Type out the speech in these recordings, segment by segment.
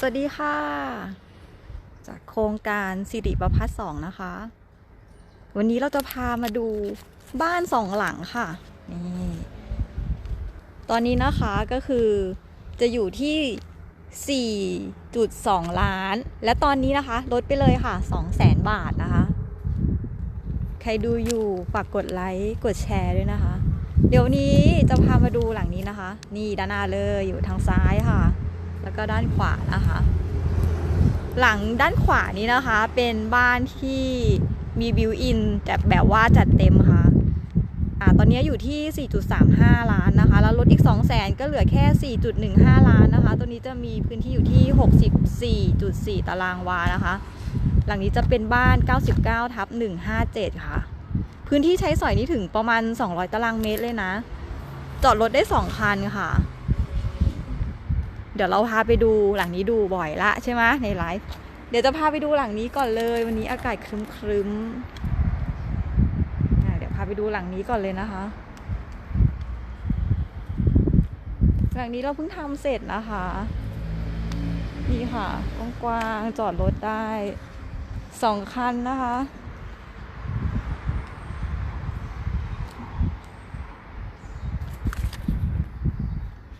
สวัสดีค่ะ จากโครงการสิริประพัฒน์สองนะคะ วันนี้เราจะพามาดูบ้านสองหลังค่ะ นี่ ตอนนี้นะคะก็คือจะอยู่ที่ 4.2 ล้าน และตอนนี้นะคะ ลดไปเลยค่ะ2แสนบาทนะคะ ใครดูอยู่ฝากกดไลค์ กดแชร์ด้วยนะคะ เดี๋ยวนี้จะพามาดูหลังนี้นะคะ นี่ด้านหน้าเลยอยู่ทางซ้ายค่ะ แล้วก็ด้านขวานะคะ หลังด้านขวานี้นะคะเป็นบ้านที่มีบิวอินแต่แบบว่าจัดเต็มค่ะอ่าตอนนี้อยู่ที่ 4.35 ล้านนะคะ แล้วลดอีก 2 0 0แสนก็เหลือแค่ 4.15 ล้านนะคะ ตัวนี้จะมีพื้นที่อยู่ที่ 64.4 ตารางวานะคะ หลังนี้จะเป็นบ้าน 99 ทับ 157 ค่ะ พื้นที่ใช้สอยนี่ถึงประมาณ 200 ตารางเมตรเลยนะ จอดรถได้ 2 คันค่ะ เดี๋ยวเราพาไปดูหลังนี้ดูบ่อยละใช่ไหมในไลฟ์เดี๋ยวจะพาไปดูหลังนี้ก่อนเลย วันนี้อากาศครึ้มๆอะเดี๋ยวพาไปดูหลังนี้ก่อนเลยนะคะ หลังนี้เราเพิ่งทำเสร็จนะคะนี่ค่ะกว้างๆจอดรถได้สองคันนะคะ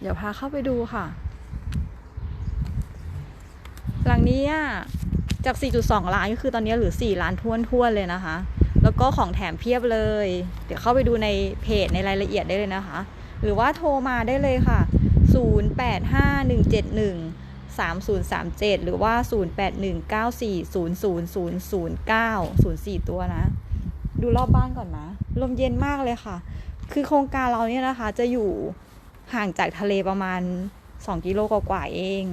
เดี๋ยวพาเข้าไปดูค่ะ หลังนี้จาก 4.2 ล้านก็คือตอนนี้เหรือ 4 ล้านท้วนท้วนๆเลยนะคะ แล้วก็ของแถมเพียบเลย เดี๋ยวเข้าไปดูในเพจในรายละเอียดได้เลยนะคะ หรือว่าโทรมาได้เลยค่ะ 085171 3037 หรือว่า 0819400009 04 ตัวนะ ดูรอบบ้านก่อนนะ ลมเย็นมากเลยค่ะ คือโครงการเราเนี่ยนะคะจะอยู่ห่างจากทะเลประมาณ 2 กิโลกว่าๆเอง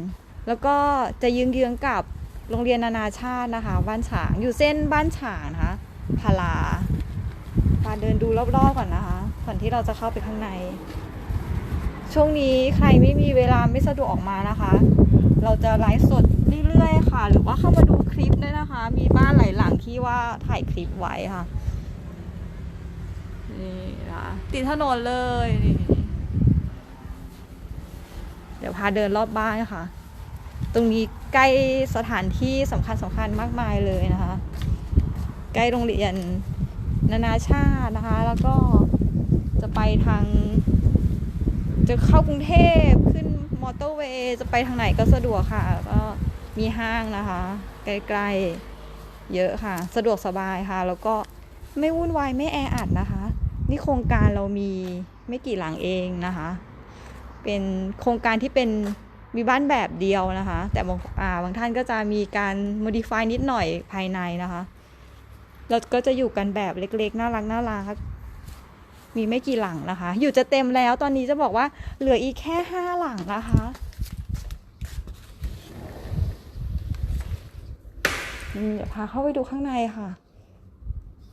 แล้วก็จะยืงเยื้องกับโรงเรียนนานาชาตินะคะ บ้านฉางอยู่เส้นบ้านฉางนะคะพารามาเดินดูรอบๆก่อนนะคะก่อนที่เราจะเข้าไปข้างใน ช่วงนี้ใครไม่มีเวลาไม่สะดวกออกมานะคะ เราจะไลฟ์สดเรื่อยๆค่ะ หรือว่าเข้ามาดูคลิปด้วยนะคะ มีบ้านหลายหลังที่ว่าถ่ายคลิปไว้ค่ะนี่นะติดถนนเลยนี่เดี๋ยวพาเดินรอบบ้านค่ะ ตรงนี้ใกล้สถานที่สำคัญสำคัญมากมายเลยนะคะ ใกล้โรงเรียนนานาชาตินะคะ แล้วก็จะไปทาง จะเข้ากรุงเทพขึ้นมอเตอร์เวย์จะไปทางไหนก็สะดวกค่ะแล้วก็มีห้างนะคะ ใกล้ๆเยอะค่ะ สะดวกสบายค่ะ แล้วก็ไม่วุ่นวายไม่แออัดนะคะ นี่โครงการเรามีไม่กี่หลังเองนะคะ เป็นโครงการที่เป็น มีบ้านแบบเดียวนะคะ แต่บางอ่าบางท่านก็จะมีการ modify นิดหน่อยภายในนะคะเราก็จะอยู่กันแบบเล็กๆ น่ารักน่ารักมีไม่กี่หลังนะคะ อยู่จะเต็มแล้วตอนนี้จะบอกว่าเหลืออีกแค่ห้าหลังนะคะ เดี๋ยวพาเข้าไปดูข้างในค่ะ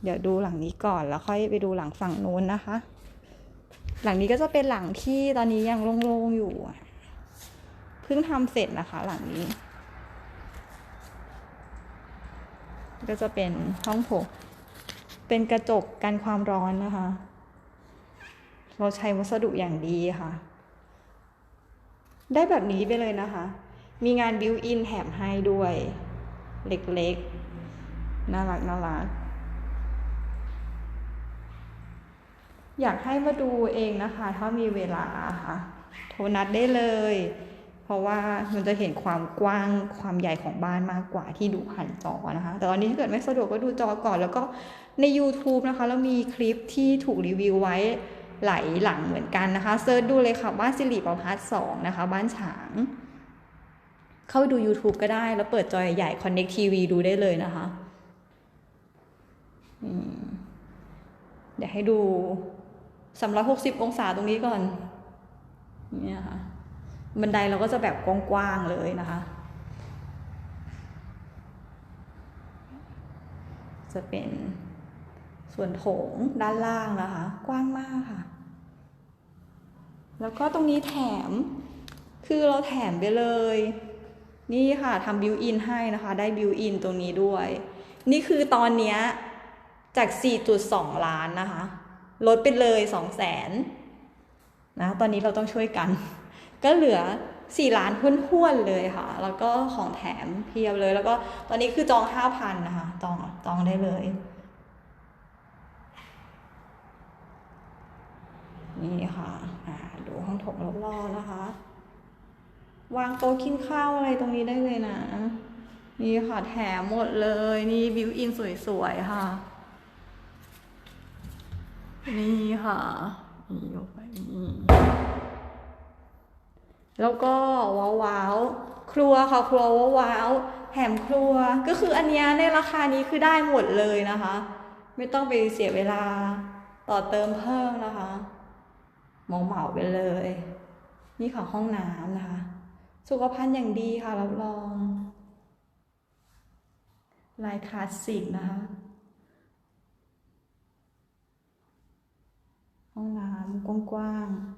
เดี๋ยวดูหลังนี้ก่อนแล้วค่อยไปดูหลังฝั่งนู้นนะคะ หลังนี้ก็จะเป็นหลังที่ตอนนี้ยังโล่งๆอยู่ เพิ่งทำเสร็จนะคะหลังนี้ ก็จะเป็นห้องโถงเป็นกระจกกันความร้อนนะคะ เราใช้วัสดุอย่างดีค่ะ ได้แบบนี้ไปเลยนะคะ มีงานบิวอินแถมให้ด้วย เล็กๆ น่ารักน่ารักอยากให้มาดูเองนะคะ ถ้ามีเวลาค่ะ โทรนัดได้เลย เพราะว่ามันจะเห็นความกว้างความใหญ่ของบ้านมากกว่าที่ดูผ่านจอนะคะ แต่ตอนนี้ถ้าเกิดไม่สะดวกก็ดูจอก่อน แล้วก็ใน YouTube นะคะแล้วมีคลิปที่ถูกรีวิวไว้หลายหลังเหมือนกันนะคะเซิร์ชดูเลยค่ะบ้านสิริประพัฒน์สองนะคะบ้านฉาง เข้าไปดู YouTube ก็ได้แล้วเปิดจอใหญ่ Connect TV ดูได้เลยนะคะเดี๋ยวให้ดู 360 องศาตรงนี้ก่อนเนี่ยค่ะ บันไดเราก็จะแบบกว้างๆเลยนะคะ จะเป็นส่วนโถงด้านล่างนะคะ กว้างมากค่ะ แล้วก็ตรงนี้แถมคือเราแถมไปเลย นี่ค่ะทำบิวอินให้นะคะ ได้บิวอินตรงนี้ด้วย นี่คือตอนเนี้ยจาก 4.2 ล้านนะคะ ลดไปเลย 2 0 0 0 0 0นะ ตอนนี้เราต้องช่วยกัน ก็เหลือสี่ล้านห้วนๆเลยค่ะ แล้วก็ของแถมเพียบเลย แล้วก็ตอนนี้คือจองห้าพันนะคะ จองจองได้เลย นี่ค่ะดูห้องถงรอบๆนะคะ วางโต๊ะกินข้าวอะไรตรงนี้ได้เลยนะ นี่ค่ะแถมหมดเลย นี่บิวอินสวยๆ ค่ะ นี่ค่ะนี่ยกไปนี่ แล้วก็ว้าวว้าวครัวค่ะครัวว้าวว้าวแถมครัวก็คืออันนี้ในราคานี้คือได้หมดเลยนะคะ ไม่ต้องไปเสียเวลาต่อเติมเพิ่มนะคะเหมาเหมาไปเลย นี่ค่ะห้องน้ำนะคะ สุขภัณฑ์อย่างดีค่ะรับรองลายคลาสสิกนะคะ ห้องน้ำกว้างๆ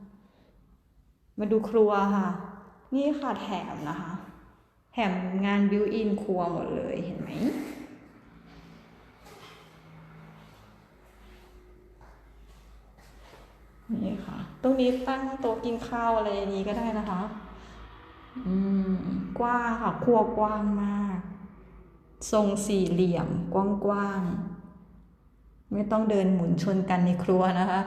มาดูครัวค่ะ นี่ค่ะแถมนะคะ แถมงานบิวอินครัวหมดเลยเห็นไหมนี่ค่ะ ตรงนี้ตั้งโต๊ะกินข้าวอะไรอย่างนี้ก็ได้นะคะ อืม กว้างค่ะ ครัวกว้างมาก ทรงสี่เหลี่ยม กว้างๆ ไม่ต้องเดินหมุนชนกันในครัวนะคะ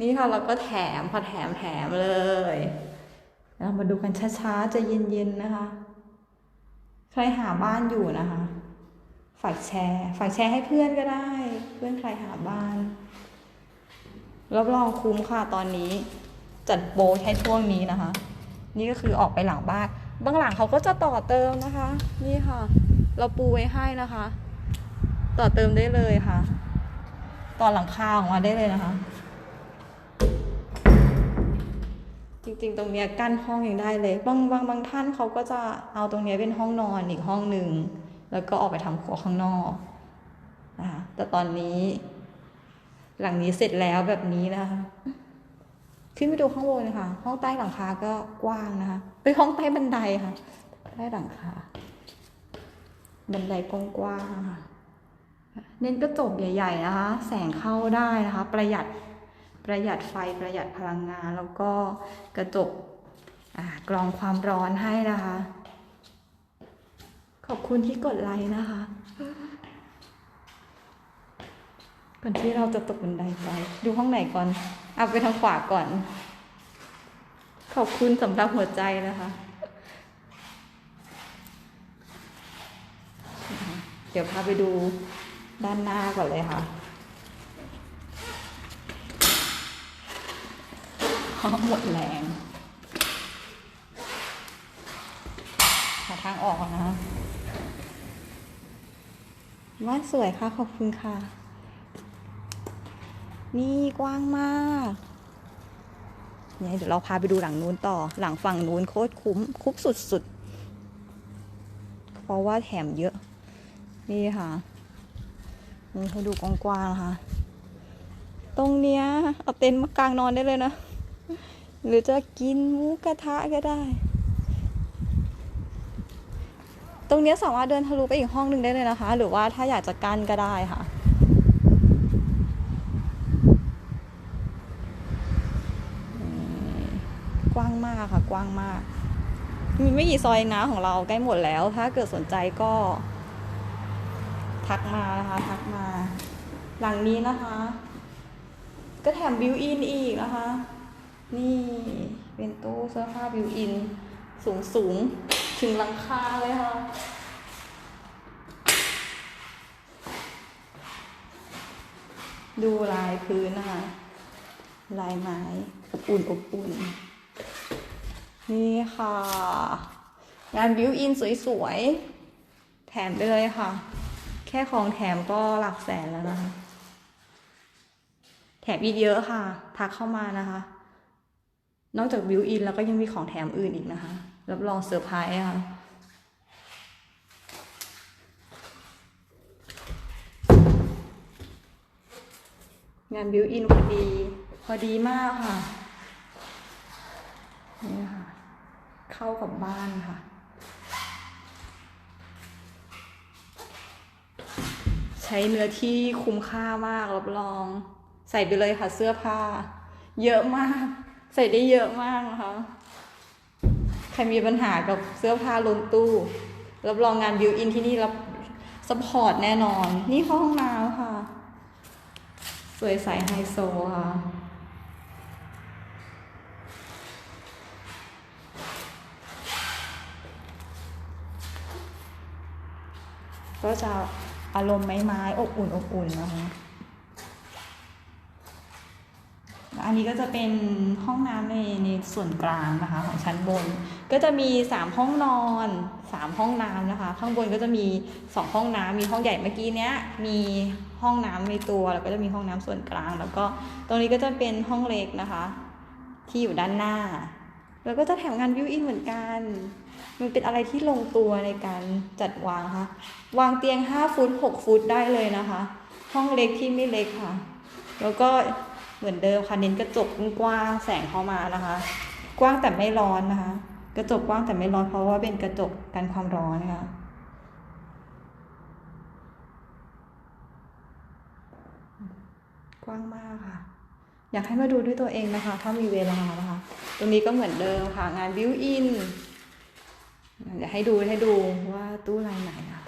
นี่ค่ะเราก็แถมพอแถมแถมเลย เรามาดูกันช้าๆจะเย็นๆนะคะ ใครหาบ้านอยู่นะคะ ฝากแชร์ ฝากแชร์ให้เพื่อนก็ได้ เพื่อนใครหาบ้านรับรองคุ้มค่ะตอนนี้ จัดโปรให้ช่วงนี้นะคะ นี่ก็คือออกไปหลังบ้านบางหลังเขาก็จะต่อเติมนะคะ นี่ค่ะ เราปูไว้ให้นะคะ ต่อเติมได้เลยค่ะ ต่อหลังคาออกมาได้เลยนะคะ จริงๆ ตรงเนี้ยกั้นห้องยังได้เลย บางบางบางท่านเขาก็จะเอาตรงเนี้ยเป็นห้องนอนอีกห้องหนึ่ง แล้วก็ออกไปทำครัวข้างนอกนะคะแต่ตอนนี้ หลังนี้เสร็จแล้วแบบนี้นะคะขึ้นไปดูข้างบนค่ะ ห้องใต้หลังคาก็กว้างนะคะไปห้องใต้บันไดค่ะ ใต้หลังคา บันไดกว้างๆค่ะ เน้นกระจกใหญ่ ๆ นะคะ แสงเข้าได้นะคะ ประหยัด ประหยัดไฟประหยัดพลังงาน แล้วก็กระจกกรองความร้อนให้นะคะ ขอบคุณที่กดไลค์นะคะ ก่อนที่เราจะตกบันไดไป ดูห้องไหนก่อนเอาไปทางขวาก่อน ขอบคุณสำหรับหัวใจนะคะ เดี๋ยวพาไปดูด้านหน้าก่อนเลยค่ะ หมดแรงหาทางออกนะคะบ้านสวยค่ะ ขอบคุณค่ะ นี่กว้างมากเนี่ยเดี๋ยวเราพาไปดูหลังนู้นต่อ หลังฝั่งนู้นโคตรคุ้ม คุ้มสุดๆ เพราะว่าแถมเยอะ นี่ค่ะนี่ให้ดูกว้างๆนะคะ ตรงเนี้ยเอาเต็นท์มากางนอนได้เลยนะ หรือจะกินหมูกระทะก็ได้ ตรงนี้สามารถเดินทะลุไปอีกห้องหนึ่งได้เลยนะคะ หรือว่าถ้าอยากจะกั้นก็ได้ค่ะกว้างมากค่ะ กว้างมาก มีไม่กี่ซอยนะของเราใกล้หมดแล้ว ถ้าเกิดสนใจก็ ทักมานะคะ ทักมา หลังนี้นะคะ ก็แถมบิวอินอีกนะคะ นี่เป็นตู้เสื้อผ้าบิวอิน สูงสูงถึงหลังคาเลยค่ะ ดูลายพื้นนะคะ ลายไม้อบอุ่นอบอุ่น นี่ค่ะ งานบิวอินสวยๆ แถมไปเลยค่ะ แค่ของแถมก็หลักแสนแล้วนะคะ แถมอีกเยอะค่ะ ทักเข้ามานะคะ นอกจากบิวอินแล้วก็ยังมีของแถมอื่นอีกนะคะ รับรองเซอร์ไพรส์ค่ะงานบิวอินพอดี พอดีมากค่ะ นี่ค่ะ เข้ากับบ้านค่ะ ใช้เนื้อที่คุ้มค่ามากรับรอง ใส่ไปเลยค่ะเสื้อผ้า เยอะมาก ใส่ได้เยอะมากนะคะขรมีปัญหากับเสื้อผ้าล้นตู้ รับรองงานบิวอินที่นี่รับสปอร์ตแน่นอน นี่ห้องน้ำค่ะ สวยใสไฮโซค่ะก็จะอารมณ์ไม้ๆอบอุ่นอบอุ่นนะคะแล้ว อันนี้ก็จะเป็นห้องน้ำในในส่วนกลางนะคะของชั้นบน ก็จะมีสามห้องนอนสามห้องน้ำนะคะ ข้างบนก็จะมีสองห้องน้ำมีห้องใหญ่เมื่อกี้เนี้ยมีห้องน้ำในตัวแล้วก็จะมีห้องน้ำส่วนกลาง แล้วก็ตรงนี้ก็จะเป็นห้องเล็กนะคะ ที่อยู่ด้านหน้า แล้วก็จะแถมงานวิวอินเหมือนกัน มันเป็นอะไรที่ลงตัวในการจัดวางนะคะวางเตียง 5 ฟุต 6 ฟุตได้เลยนะคะ ห้องเล็กที่ไม่เล็กค่ะ แล้วก็ เหมือนเดิมค่ะเน้นกระจกกว้างแสงเข้ามานะคะ กว้างแต่ไม่ร้อนนะคะ กระจกกว้างแต่ไม่ร้อนเพราะว่าเป็นกระจกกันความร้อนนะคะกว้างมากค่ะ อยากให้มาดูด้วยตัวเองนะคะ ถ้ามีเวลานะคะ ตรงนี้ก็เหมือนเดิมค่ะ งานบิวอินเดี๋ยวให้ดูให้ดูว่าตู้ลายไหนนะ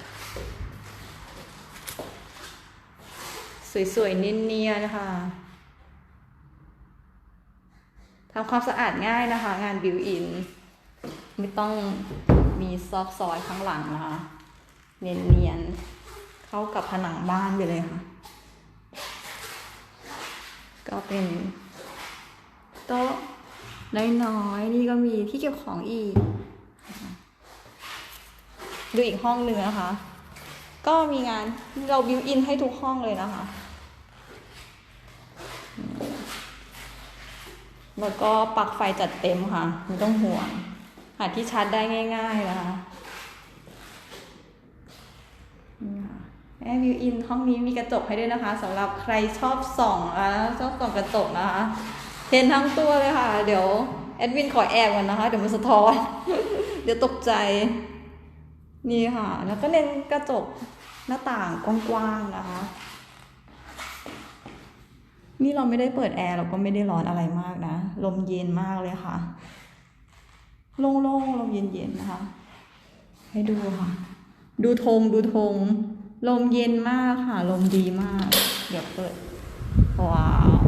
สวยๆเนียนๆนะคะ ทำความสะอาดง่ายนะคะ งานบิวอิน ไม่ต้องมีซอกซอยข้างหลังนะคะ เนียนๆ เข้ากับผนังบ้านไปเลยค่ะ ก็เป็นโต๊ะน้อยๆ นี่ก็มีที่เก็บของอีก ดูอีกห้องหนึ่งนะคะ ก็มีงานเราบิวอินให้ทุกห้องเลยนะคะ แล้วก็ปลั๊กไฟจัดเต็มค่ะ ไม่ต้องห่วง หาที่ชาร์จได้ง่ายๆนะคะนี่ค่ะแอร์วิวอินห้องนี้มีกระจกให้ด้วยนะคะสำหรับใครชอบส่องอะชอบส่องกระจกนะคะเห็นทั้งตัวเลยค่ะ เดี๋ยวแอดวินขอแอบก่อนนะคะ เดี๋ยวมันสะท้อน เดี๋ยวตกใจ นี่ค่ะ แล้วก็เน้นกระจกหน้าต่างกว้างๆนะคะ นี่เราไม่ได้เปิดแอร์เราก็ไม่ได้ร้อนอะไรมากนะ ลมเย็นมากเลยค่ะ โล่งๆ ลมเย็นๆ นะคะ ให้ดูค่ะ ดูธงดูธง ลมเย็นมากค่ะ ลมดีมาก เดี๋ยวเปิด ว้าว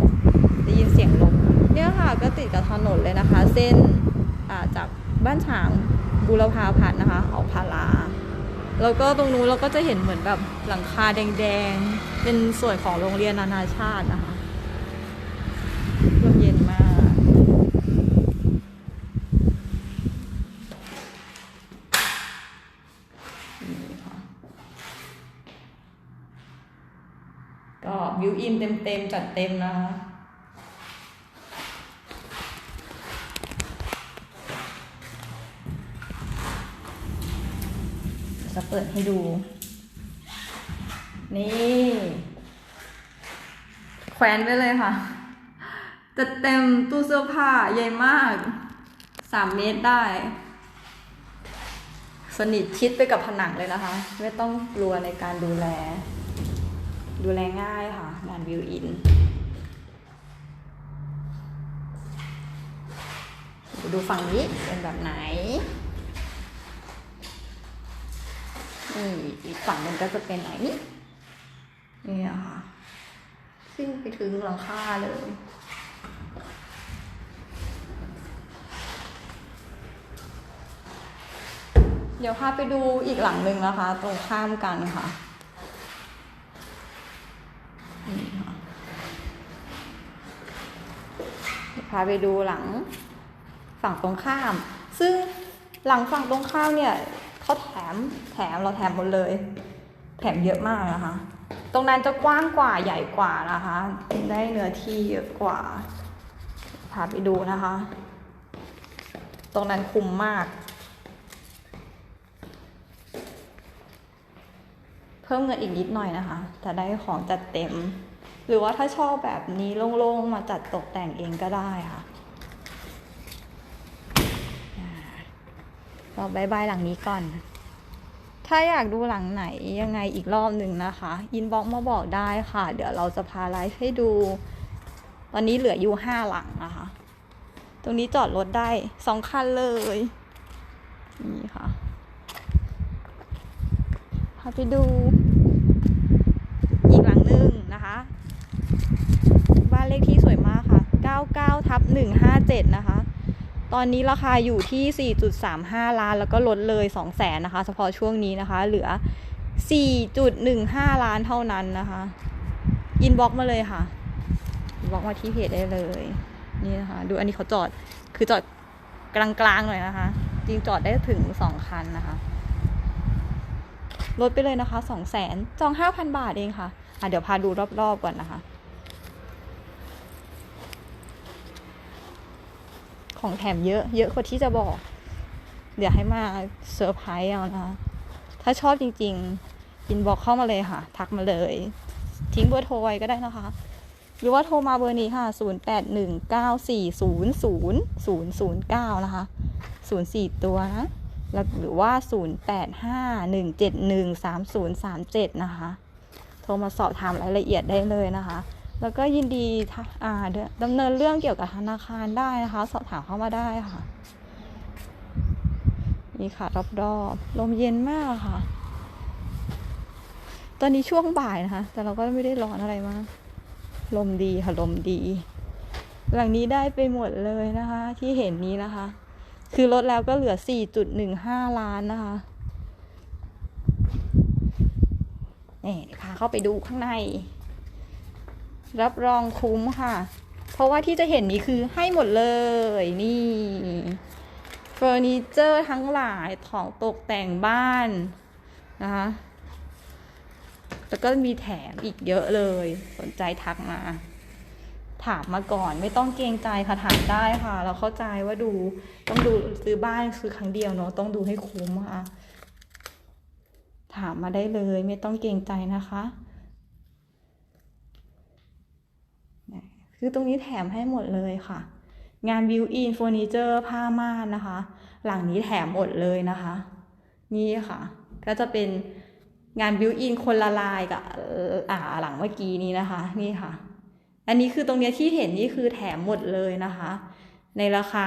ได้ยินเสียงลม เนี่ยค่ะ ก็ติดกับถนนเลยนะคะ เส้นจากบ้านฉางบูรพาพัฒน์นะคะ ออกพาราแล้วก็ตรงนู้นเราก็จะเห็นเหมือนแบบหลังคาแดงๆ เป็นส่วนของโรงเรียนนานาชาตินะคะลมเย็นมาก นี่ค่ะ ก็วิวอินเต็มๆจัดเต็มนะคะจะเปิดให้ดู นี่ แขวนไว้เลยค่ะจะเต็มตู้เสื้อผ้าใหญ่มากสามเมตรได้ สนิทชิดไปกับผนังเลยนะคะ ไม่ต้องกลัวในการดูแล ดูแลง่ายค่ะ งานวิวอินดูฝั่งนี้เป็นแบบไหนนี่อีกฝั่งหนึ่งก็จะเป็นไหนนี่นี่ค่ะซึ่งไปถึงหลังคาเลยเดี๋ยวพาไปดูอีกหลังหนึ่งนะคะ ตรงข้ามกันค่ะ นี่ค่ะพาไปดูหลังฝั่งตรงข้าม ซึ่งหลังฝั่งตรงข้ามเนี่ยเขาแถมแถมเราแถมหมดเลย แถมเยอะมากนะคะ ตรงนั้นจะกว้างกว่าใหญ่กว่านะคะ ได้เนื้อที่เยอะกว่าพาไปดูนะคะ ตรงนั้นคุ้มมาก เพิ่มเงินอีกนิดหน่อยนะคะแต่ได้ของจัดเต็ม หรือว่าถ้าชอบแบบนี้โล่งๆมาจัดตกแต่งเองก็ได้ค่ะเราบายบายหลังนี้ก่อน ถ้าอยากดูหลังไหนยังไงอีกรอบหนึ่งนะคะ อินบ็อกมาบอกได้ค่ะ เดี๋ยวเราจะพาไลฟ์ให้ดู ตอนนี้เหลืออยู่ห้าหลังนะคะ ตรงนี้จอดรถได้สองคันเลย นี่ค่ะาไปดูอีกหลังหนึ่งนะคะ บ้านเลขที่สวยมากค่ะ 99ทับ157 นะคะ ตอนนี้ราคาอยู่ที่ 4.35 ล้าน แล้วก็ลดเลย 2 0 0แสนนะคะ เฉพาะช่วงนี้นะคะ เหลือ 4.15 ล้านเท่านั้นนะคะ อินบ็อกมาเลยค่ะอินบ็อกมาที่เพจได้เลย นี่นะคะ ดูอันนี้เขาจอดคือจอดกลางๆหน่อยนะคะ จริงจอดได้ถึง2คันนะคะ ลดไปเลยนะคะ2 0 0แสนจอง5,000บาทเองค่ะอะ เดี๋ยวพาดูรอบๆก่อนนะคะ ของแถมเยอะ เยอะกว่าที่จะบอก เดี๋ยวให้มาเซอร์ไพรส์เอานะคะถ้าชอบจริงๆอินบอกเข้ามาเลยค่ะ ทักมาเลย ทิ้งเบอร์โทรไว้ก็ได้นะคะ หรือว่าโทรมาเบอร์นี้ค่ะ 0 8 1 9 4 0 0 0 0 9 นะคะ 04 ตัวนะ หรือว่า 0 8 5 1 7 1 3 0 3 7 นะคะ โทรมาสอบถามรายละเอียดได้เลยนะคะ แล้วก็ยินดีอ่าดำเนินเรื่องเกี่ยวกับธนาคารได้นะคะ สอบถามเข้ามาได้ค่ะ นี่ค่ะรอบรอบๆลมเย็นมากค่ะ ตอนนี้ช่วงบ่ายนะคะ แต่เราก็ไม่ได้ร้อนอะไรมาก ลมดีค่ะ ลมดี หลังนี้ได้ไปหมดเลยนะคะ ที่เห็นนี้นะคะ คือลดแล้วก็เหลือ 4.15 ล้านนะคะนี่ยพาเข้าไปดูข้างใน รับรองคุ้มค่ะ เพราะว่าที่จะเห็นนี้คือให้หมดเลยนี่เฟอร์นิเจอร์ทั้งหลายของตกแต่งบ้านนะคะแล้วก็มีแถมอีกเยอะเลย สนใจทักมา ถามมาก่อน ไม่ต้องเกรงใจค่ะถามได้ค่ะ เราเข้าใจว่าดู ต้องดูซื้อบ้านซื้อครั้งเดียวเนาะต้องดูให้คุ้มค่ะ ถามมาได้เลย ไม่ต้องเกรงใจนะคะคือตรงนี้แถมให้หมดเลยค่ะ งานวิวอินเฟอร์นิเจอร์ผ้าม่านนะคะ หลังนี้แถมหมดเลยนะคะ นี่ค่ะ ก็จะเป็นงานวิวอินคนละลายกับอ่าหลังเมื่อกี้นี้นะคะ นี่ค่ะ อันนี้คือตรงเนี้ยที่เห็นนี่คือแถมหมดเลยนะคะ ในราคา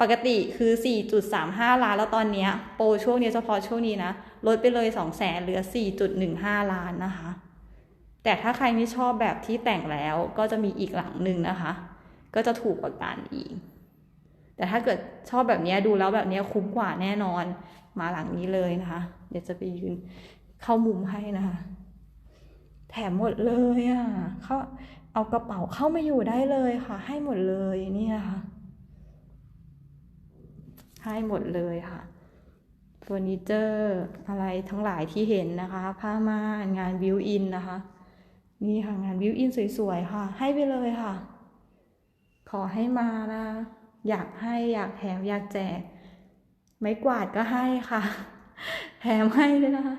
ปกติคือ 4.35 ล้านแล้วตอนเนี้ยโปรช่วงนี้เฉพาะช่วงนี้นะ ลดไปเลย 2 0 0แสนเหลือ 4.15 ล้านนะคะ แต่ถ้าใครไม่ชอบแบบที่แต่งแล้วก็จะมีอีกหลังหนึ่งนะคะ ก็จะถูกกว่ากันอีก แต่ถ้าเกิดชอบแบบเนี้ยดูแล้วแบบเนี้ยคุ้มกว่าแน่นอนมาหลังนี้เลยนะคะ เดี๋ยวจะไปยืนเข้ามุมให้นะคะ แถมหมดเลยอะเขาเอากระเป๋าเข้ามาอยู่ได้เลยค่ะ ให้หมดเลยเนี่ยค่ะ ให้หมดเลยค่ะเฟอร์นิเจอร์อะไรทั้งหลายที่เห็นนะคะ ผ้าม่านงานบิวอินนะคะ นี่ค่ะงานบิวอินสวยๆค่ะ ให้ไปเลยค่ะ ขอให้มานะอยากให้อยากแถมอยากแจก ไม้กวาดก็ให้ค่ะ แถมให้เลยนะคะ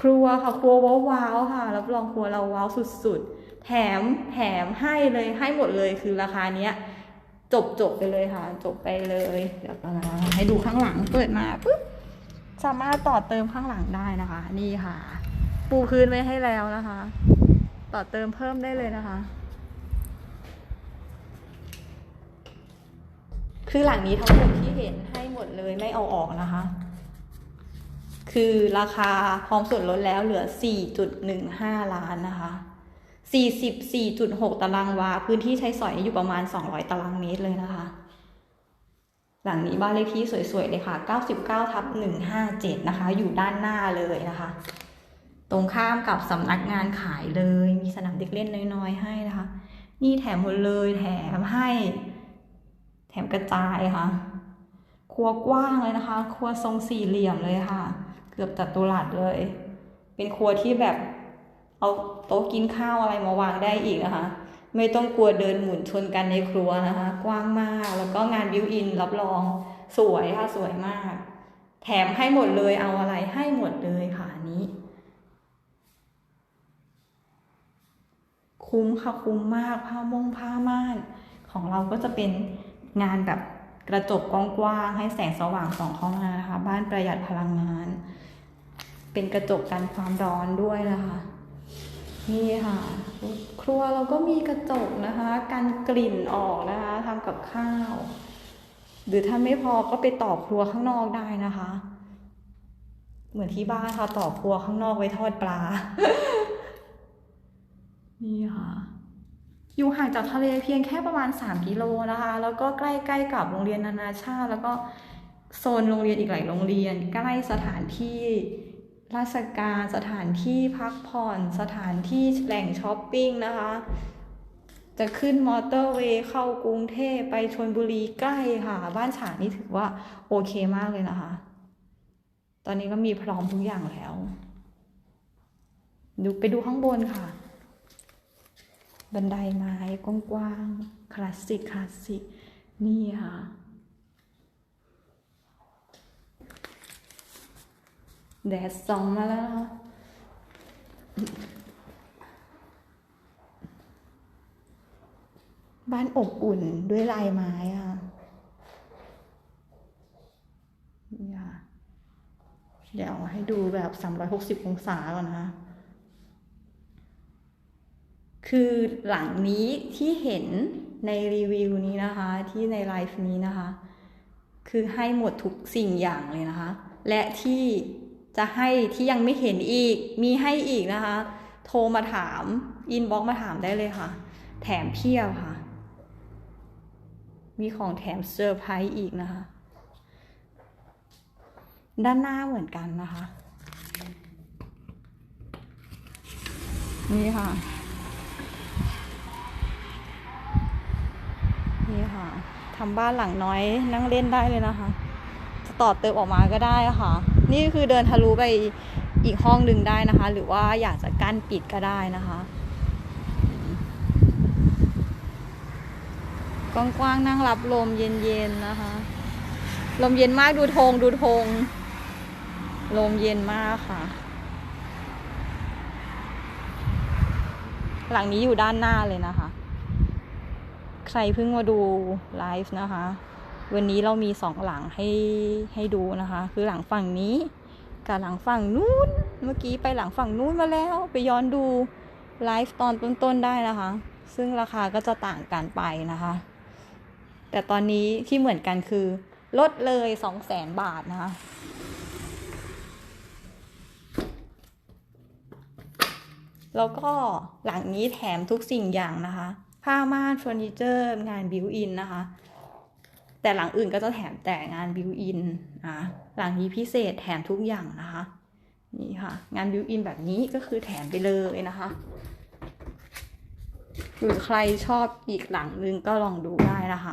ครัวค่ะครัวว้าวๆค่ะรับรองครัวเราว้าวสุดๆ แถมแถมให้เลยให้หมดเลยคือราคาเนี้ยจบจบไปเลยค่ะ จบไปเลย เดี๋ยวก่อนนะให้ดูข้างหลังเปิดมาปุ๊บสามารถต่อเติมข้างหลังได้นะคะ นี่ค่ะ ปูพื้นไว้ให้แล้วนะคะ ต่อเติมเพิ่มได้เลยนะคะ คือหลังนี้ทั้งหมดที่เห็นให้หมดเลยไม่เอาออกนะคะ คือราคาพร้อมส่วนลดแล้วเหลือ 4.15 ล้านนะคะ 44.6 ตารางวา พื้นที่ใช้สอยอยู่ประมาณ 200 ตารางเมตรเลยนะคะ หลังนี้บ้านเลขที่สวยๆเลยค่ะ 99ทับ157 นะคะ อยู่ด้านหน้าเลยนะคะ ตรงข้ามกับสำนักงานขายเลย มีสนามเด็กเล่นน้อยๆ ให้นะคะ นี่แถมหมดเลย แถมให้ แถมกระจายค่ะ ครัวกว้างเลยนะคะ ครัวทรงสี่เหลี่ยมเลยค่ะ เกือบจัตุรัสเลย เป็นครัวที่แบบเอาโต๊ะกินข้าวอะไรมาวางได้อีกนะคะ ไม่ต้องกลัวเดินหมุนชนกันในครัวนะคะ กว้างมากแล้วก็งานบิวอินรับรองสวยค่ะสวยมาก แถมให้หมดเลยเอาอะไรให้หมดเลยค่ะอันนี้ คุ้มค่ะคุ้มมากผ้ามงผ้าม่าน ของเราก็จะเป็นงานแบบ กระจกกว้างๆให้แสงสว่างส่องเข้ามานะคะ บ้านประหยัดพลังงาน เป็นกระจกกันความร้อนด้วยนะคะนี่ค่ะ ครัวเราก็มีกระจกนะคะกันกลิ่นออกนะคะทำกับข้าว หรือถ้าไม่พอก็ไปต่อครัวข้างนอกได้นะคะ เหมือนที่บ้านค่ะต่อครัวข้างนอกไว้ทอดปลา นี่ค่ะ อยู่ห่างจากทะเลเพียงแค่ประมาณ 3 กิโลนะคะ แล้วก็ใกล้ๆกับโรงเรียนนานาชาติ แล้วก็โซนโรงเรียนอีกหลายโรงเรียน ใกล้สถานที่ราชการสถานที่พักผ่อนสถานที่แหล่งช้อปปิ้งนะคะ จะขึ้นมอเตอร์เวย์เข้ากรุงเทพไปชนบุรีใกล้ค่ะ บ้านฉางนี่ถือว่าโอเคมากเลยนะคะ ตอนนี้ก็มีพร้อมทุกอย่างแล้ว ดูไปดูข้างบนค่ะ บันไดไม้กว้างๆคลาสสิกคลาสสิกนี่ค่ะแดดส่องมาแล้วบ้านอบอุ่นด้วยลายไม้อะนี่ค่ะเดี๋ยวให้ดูแบบ 360 องศาก่อนนะคะ คือหลังนี้ที่เห็นในรีวิวนี้นะคะ ที่ในไลฟ์นี้นะคะ คือให้หมดทุกสิ่งอย่างเลยนะคะ และที่จะให้ที่ยังไม่เห็นอีก มีให้อีกนะคะ โทรมาถามอินบ็อกมาถามได้เลยค่ะ แถมเพียบค่ะ มีของแถมเซอร์ไพรส์อีกนะคะ ด้านหน้าเหมือนกันนะคะ นี่ค่ะ นี่ค่ะทำบ้านหลังน้อยนั่งเล่นได้เลยนะคะ จะต่อเติมออกมาก็ได้ค่ะ นี่คือเดินทะลุไปอีกห้องหนึ่งได้นะคะ หรือว่าอยากจะกั้นปิดก็ได้นะคะกว้างๆนั่งรับลมเย็นๆนะคะ ลมเย็นมากดูธงดูธงลมเย็นมากค่ะ หลังนี้อยู่ด้านหน้าเลยนะคะ ใครเพิ่งมาดูไลฟ์นะคะ วันนี้เรามีสองหลังให้ให้ดูนะคะ คือหลังฝั่งนี้กับหลังฝั่งนู้น เมื่อกี้ไปหลังฝั่งนู้นมาแล้ว ไปย้อนดูไลฟ์ตอนต้นๆได้นะคะ ซึ่งราคาก็จะต่างกันไปนะคะ แต่ตอนนี้ที่เหมือนกันคือลดเลยสองแสนบาทนะคะแล้วก็หลังนี้แถมทุกสิ่งอย่างนะคะ ผ้าม่านเฟอร์นิเจอร์งานบิวอินนะคะ แต่หลังอื่นก็จะแถมแต่งานบิวอินนะหลังนี้พิเศษแถมทุกอย่างนะคะ นี่ค่ะ งานบิวอินแบบนี้ก็คือแถมไปเลยนะคะหรือใครชอบอีกหลังนึงก็ลองดูได้นะคะ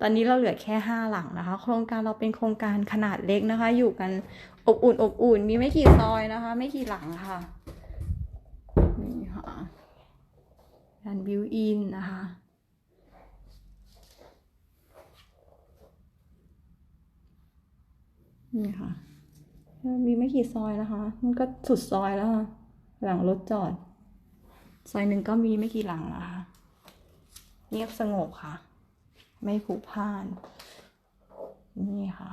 ตอนนี้เราเหลือแค่ห้าหลังนะคะ โครงการเราเป็นโครงการขนาดเล็กนะคะ อยู่กันอบอุ่นอบอุ่น มีไม่กี่ซอยนะคะ ไม่กี่หลังค่ะ นี่ค่ะ งานบิวอินนะคะนี่ค่ะ มีไม่กี่ซอยนะคะ มันก็สุดซอยแล้วค่ะ หลังรถจอด ซอยหนึ่งก็มีไม่กี่หลังนะคะ เงียบสงบค่ะ ไม่ผูกพ่าน นี่ค่ะ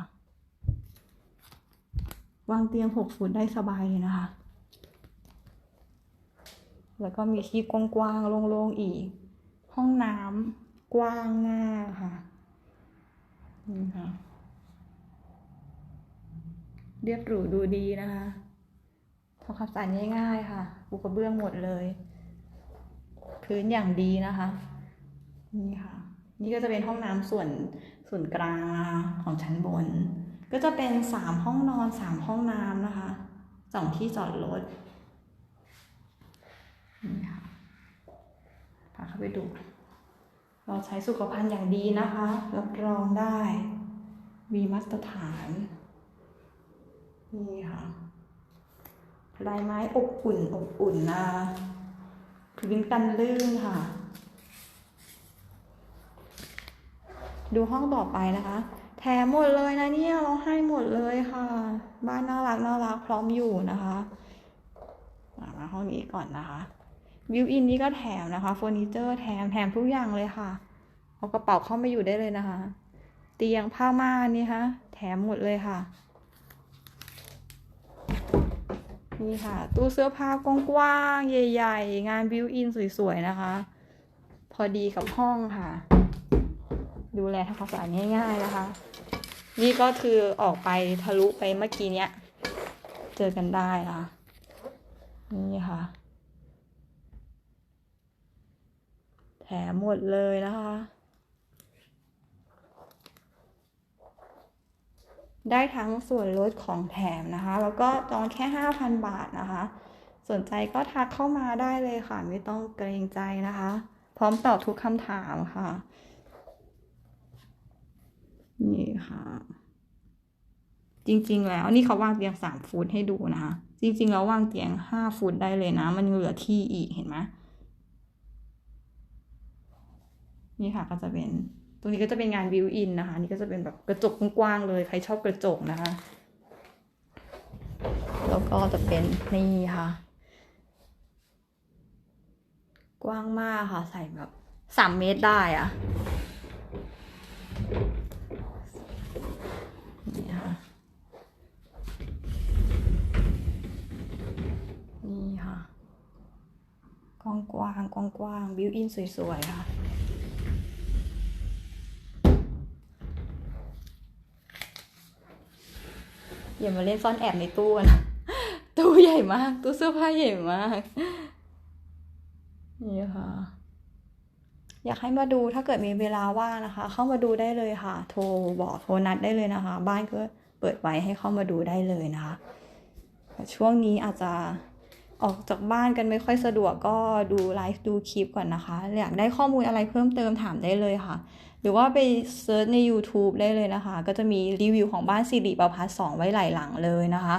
วางเตียงหกฟุตได้สบายเลยนะคะ แล้วก็มีที่กว้างๆโล่งๆอีก ห้องน้ำกว้างมากค่ะนี่ค่ะ เรียบหรูดูดีนะคะทำความสะอาดง่ายๆค่ะปูกระเบื้องหมดเลย พื้นอย่างดีนะคะ นี่ค่ะ นี่ก็จะเป็นห้องน้ำส่วนส่วนกลางของชั้นบน ก็จะเป็นสามห้องนอนสามห้องน้ำนะคะสองที่จอดรถ นี่ค่ะพาเข้าไปดู เราใช้สุขภัณฑ์อย่างดีนะคะ รับรองได้ มีมาตรฐาน นี่ค่ะลายไม้อบอุ่นอบอุ่นนะพื้นกันลื่นค่ะ ดูห้องต่อไปนะคะ แถมหมดเลยนะเนี่ยเราให้หมดเลยค่ะ บ้านน่ารักน่ารักพร้อมอยู่นะคะอะมาห้องนี้ก่อนนะคะ วิวอินนี่ก็แถมนะคะเฟอร์นิเจอร์แถมแถมทุกอย่างเลยค่ะ เอากระเป๋าเข้ามาอยู่ได้เลยนะคะ เตียงผ้าม่านนี่คะแถมหมดเลยค่ะ นี่ค่ะ ตู้เสื้อผ้ากว้างๆใหญ่ ๆ งานบิวอินสวยๆนะคะ พอดีกับห้องค่ะ ดูแลทำความสะอาดง่ายๆนะคะ นี่ก็คือออกไปทะลุไปเมื่อกี้เนี้ย เจอกันได้นะคะนี่ค่ะ แถมหมดเลยนะคะ ได้ทั้งส่วนลดของแถมนะคะ แล้วก็จองแค่ 5,000 บาทนะคะ สนใจก็ทักเข้ามาได้เลยค่ะ ไม่ต้องเกรงใจนะคะ พร้อมตอบทุกคำถามค่ะ นี่ค่ะ จริงๆแล้วนี่เขาวางเตียงสามฟุตให้ดูนะคะ จริงๆแล้ววางเตียงห้าฟุตได้เลยนะ มันยังเหลือที่อีกเห็นไหม นี่ค่ะก็จะเป็นตรงนี้ก็จะเป็นงานวิวอินนะคะ นี่ก็จะเป็นแบบกระจกกว้างๆเลย ใครชอบกระจกนะคะ แล้วก็จะเป็นนี่ค่ะ กว้างมากค่ะใส่แบบสามเมตรได้อะนี่ค่ะนี่ค่ะกว้างกว้างกว้างกว้างบิวอินสวยๆค่ะ อย่ามาเล่นซ่อนแอบในตู้กันะตู้ใหญ่มาก ตู้เสื้อผ้าใหญ่มาก นี่ค่ะ อยากให้มาดูถ้าเกิดมีเวลาว่างนะคะ เข้ามาดูได้เลยค่ะ โทรบอกโทรนัดได้เลยนะคะ บ้านก็เปิดไว้ให้เข้ามาดูได้เลยนะคะช่วงนี้อาจจะออกจากบ้านกันไม่ค่อยสะดวกก็ดูไลฟ์ดูคลิปก่อนนะคะ อยากได้ข้อมูลอะไรเพิ่มเติมถามได้เลยค่ะ หรือว่าไปเซิร์ชใน YouTube ได้เลยนะคะ ก็จะมีรีวิวของบ้านสิริประพัฒสองไว้หลายหลังเลยนะคะ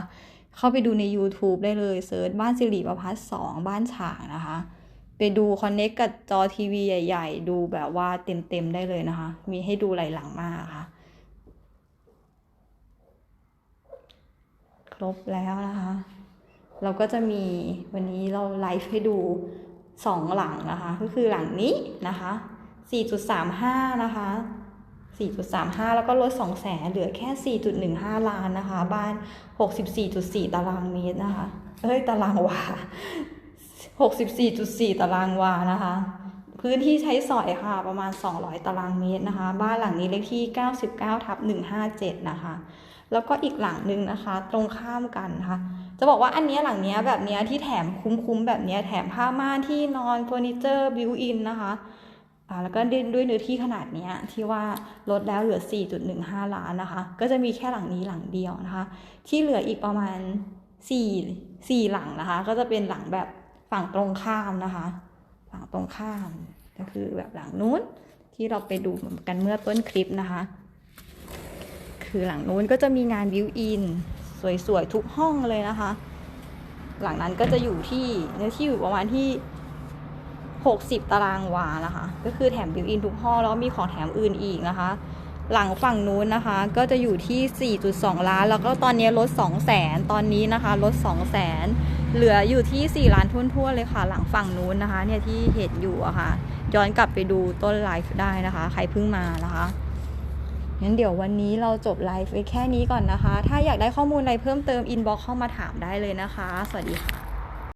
เข้าไปดูใน YouTube ได้เลยเซิร์ชบ้านสิริประพัฒสองบ้านฉางนะคะ ไปดูคอนเน็กกับจอทีวีใหญ่ ๆ ดูแบบว่าเต็มๆได้เลยนะคะ มีให้ดูหลายหลังมากค่ะ ครบแล้วนะคะ เราก็จะมีวันนี้เราไลฟ์ให้ดูสองหลังนะคะ ก็คือหลังนี้นะคะ 4.35 นะคะ 4.35 แล้วก็ลด2แสนเหลือแค่ 4.15 ล้านนะคะ บ้าน 64.4 ตารางเมตรนะคะ เอ้ย ตารางวา 64.4 ตารางวานะคะ พื้นที่ใช้สอยค่ะ ประมาณ 200 ตารางเมตรนะคะ บ้านหลังนี้เลขที่ 99ทับ157 นะคะ แล้วก็อีกหลังหนึ่งนะคะ ตรงข้ามกันนะคะจะบอกว่าอันนี้หลังนี้แบบเนี้ยที่แถมคุ้มๆแบบเนี้ยแถมผ้าม่านที่นอนเฟอร์นิเจอร์บิวอินนะคะ แล้วก็ด้วยเนื้อที่ขนาดนี้ที่ว่าลดแล้วเหลือ 4.15 ล้านนะคะ ก็จะมีแค่หลังนี้หลังเดียวนะคะ ที่เหลืออีกประมาณ 4 4 หลังนะคะ ก็จะเป็นหลังแบบฝั่งตรงข้ามนะคะ ฝั่งตรงข้ามก็คือแบบหลังนู้นที่เราไปดูกันเมื่อต้นคลิปนะคะ คือหลังนู้นก็จะมีงานวิวอิน สวยๆ ทุกห้องเลยนะคะ หลังนั้นก็จะอยู่ที่เนื้อที่อยู่ประมาณที่ 60 ตารางวานะคะ ก็คือแถมบิวอินทุกห้องแล้วมีของแถมอื่นอีกนะคะ หลังฝั่งนู้นนะคะ ก็จะอยู่ที่ 4.2 ล้าน แล้วก็ตอนนี้ลด2แสนตอนนี้นะคะลด2แสนเหลืออยู่ที่ 4 ล้านทุ่นๆเลยค่ะ หลังฝั่งนู้นนะคะ เนี่ยที่เห็นอยู่อะค่ะ ย้อนกลับไปดูต้นไลฟ์ได้นะคะ ใครเพิ่งมานะคะงั้นเดี๋ยววันนี้เราจบไลฟ์ไว้แค่นี้ก่อนนะคะ ถ้าอยากได้ข้อมูลอะไรเพิ่มเติมอินบ็อกเข้ามาถามได้เลยนะคะ สวัสดีค่ะ